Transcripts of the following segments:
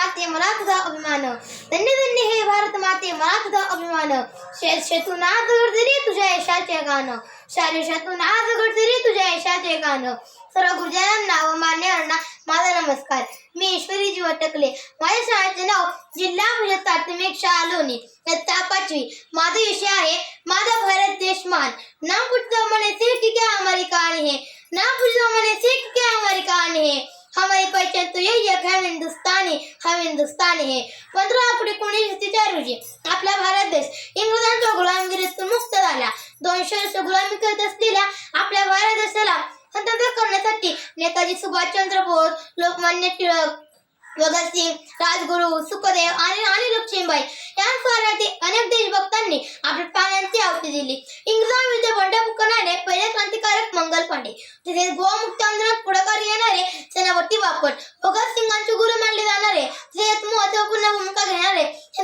माते मला तुझा अभिमान धन्य धन्य हे भारत माते मला तुझा अभिमान शेत शेतून आज घडतरी तुझ्या यशाचे गाणं शारी शेतून आज घडतरी तुझ्या यशाचे गाणं सर्व गुरुजनांना व मान्यवरांना माझा नमस्कार मी ईश्वरी जीवन टकले माझ्या शाळेचे नाव जिल्हा परिषद प्राथमिक शाळा लोणी इयत्ता पाचवी माझा विषय आहे माझा भारत देश मान ना पुढचा म्हणे सिर्फ क्या हमारी कहानी है ना पुढचा म्हणे सिर्फ क्या हमारी कहानी है हमारी पहचान तो यही है कि हम हिंदुस्तानी हम हिंदुस्तानी है। पंधरा एप्रिल एकोणीसशे चार रोजी आपला भारत देश इंग्रजांच्या गुलामगिरीतून मुक्त झाला दोनशे वर्ष गुलामी करत असलेल्या आपल्या भारत देशाला स्वतंत्र करण्यासाठी नेताजी सुभाषचंद्र बोस लोकमान्य टिळक भगतसिंग राजगुरू सुखदेव आणि आणि लक्ष्मीबाई यांसारख्या अनेक देशभक्तांनी आपल्या प्राणांची आहुती दिली. इंग्रजांविरुद्ध बंड पुकारणारे पहिले क्रांतिकारक मंगल पांडे तसेच गोमुक्त आंदोलनात पुढाकार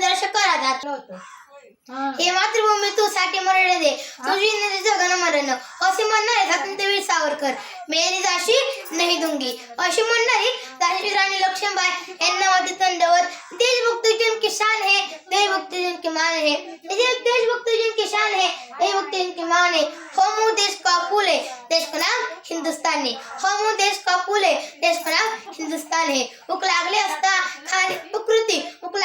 आझाद हे. मातृभूमी तू साठी मरण दे. तुझी नदी जगन मरण. असे म्हणणारे स्वातंत्र्यवीर सावरकर. मेरी जाशी नाही दुंगी. अशी म्हणणारी झाशी राणी लक्ष्मीबाई यांना मध्ये तंडवर देशभक्त जन की शान है देशभक्त जन की मान है. देश- देशभक्त जन की शान है देशभक्त जन की मान है. हम देश का फूल है देश का नाम हिंदुस्तान है. हम देश का फूल है देश का नाम हिंदुस्तान है. उक लागले असता खाणे विकृती उक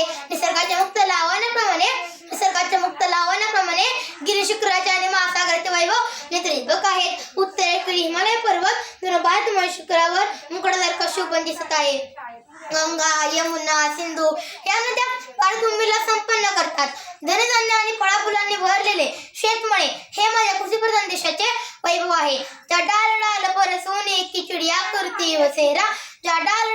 आहे. निसर्गाच्या मुक्त लावण्याप्रमाणे निसर्गाच्या मुक्त लावण्याप्रमाणे गिरी शुक्राचे आणि महासागराचे वैभव नेत्रदीपक आहेत. उत्तरेकडील हिमालय पर्वत जणू भारत शुक्रावर मुकडासारखा शोभन दिसत आहे. गंगा यमुना सिंधू या नद्या पाणभूमीला संपन्न करतात. धनधान्य आणि फळाफुलांनी भरलेले शेतमळे हे माझ्या कृषीप्रधान देशाचे वैभव आहे. ज्या डाल डाल पर सोने की चिडिया करती वसेरा. ज्या डाल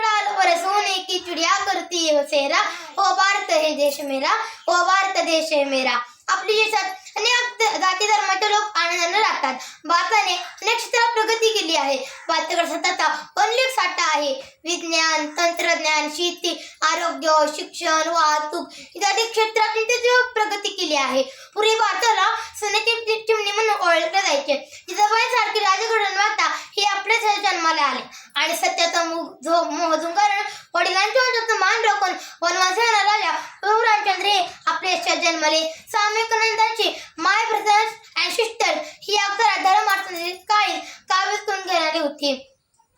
चिडिया करती ओ भारत हे देश मेरा ओ भारत देश है मेरा आपल्या देशात अनेक जाती धर्माचे लोक आनंदाने राहतात भारताने अनेक क्षेत्रात प्रगती केली आहे. भारताकडे सततचा अनेक साठा आहे. विज्ञान तंत्रज्ञान शेती आरोग्य शिक्षण वाहतूक इत्यादी क्षेत्रात प्रगती केली आहे. पूर्वी भारताला सोन्याची चिमणी म्हणून ओळखले जायचे. जिजाबाई सारखी राजघडण वाटा हे आपल्या जन्माला आले. आणि सत्याचा मुग झो मोह झुंगारून वडिलांच्या मान राखून वनवासाला राजा प्रभू रामचंद्र हे आपले देशात जन्मले स्वामी विवेकानंदांची माय ब्रदर्स अँड सिस्टर ही अक्षर धर्मार्थाची काळी करून घेणारी होती.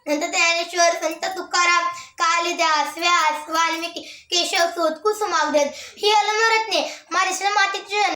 नंतर ज्ञानेश्वर संत तुकाराम कालिदास व्यास वाल्मिकी केशवसूत कुसुमाग्रज ही अलमरत्ने माझ्या मातीचे